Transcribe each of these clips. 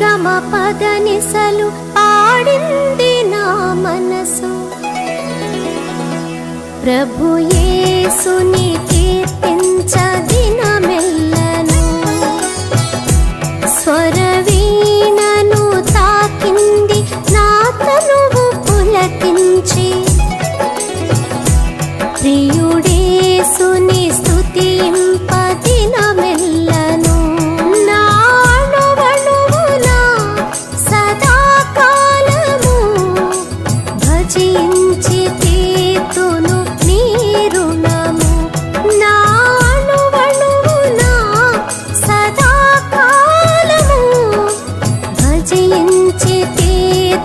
గమ పద నిసలు పాడింది నా మనసు. ప్రభుయే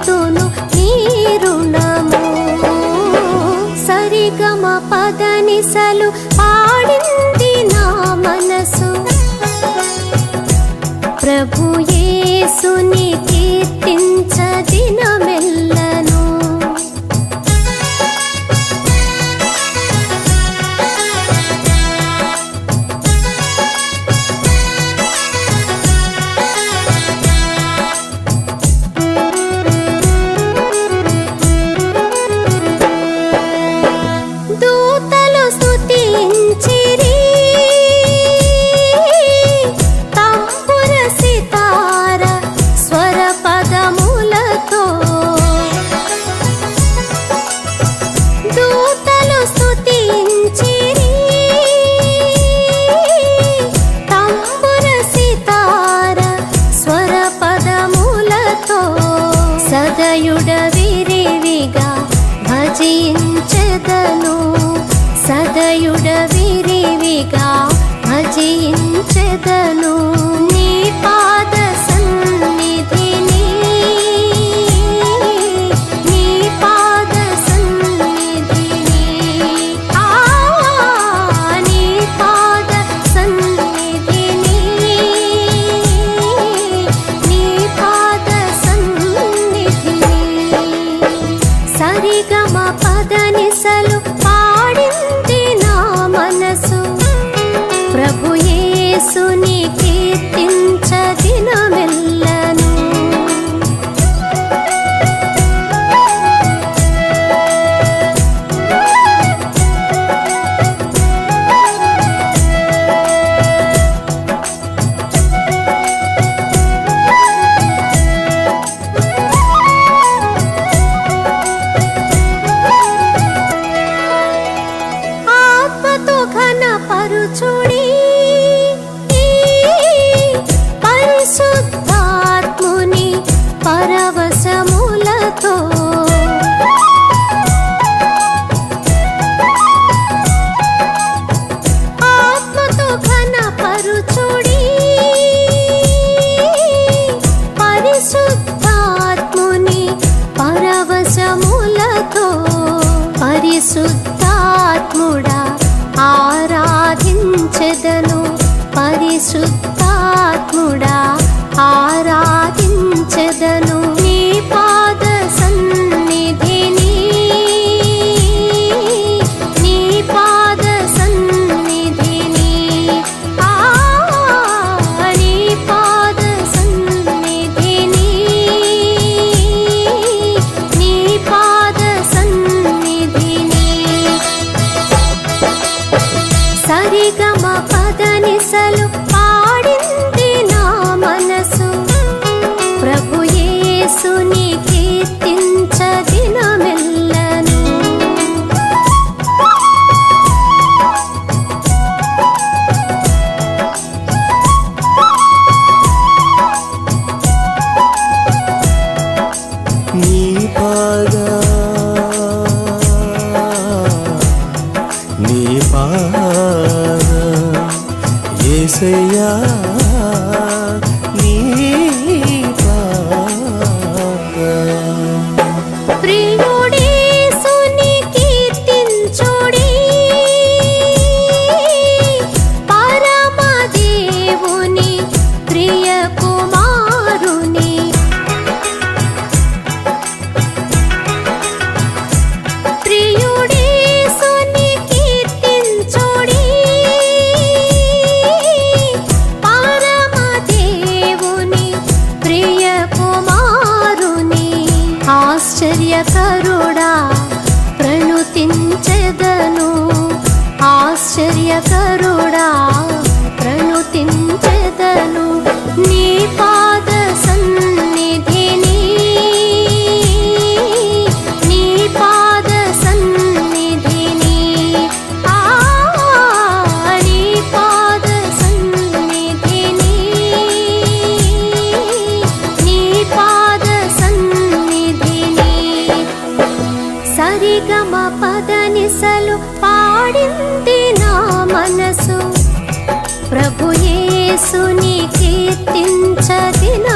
তো చేదను రవసములతో ఆత్మతో ఘన పరుచుడి పరిశుద్ధాత్ముని పరవశములతో పరిశుద్ధ செய்யா దయకరుడా ప్రణుతిన్ యేసుని కీర్తించదిన.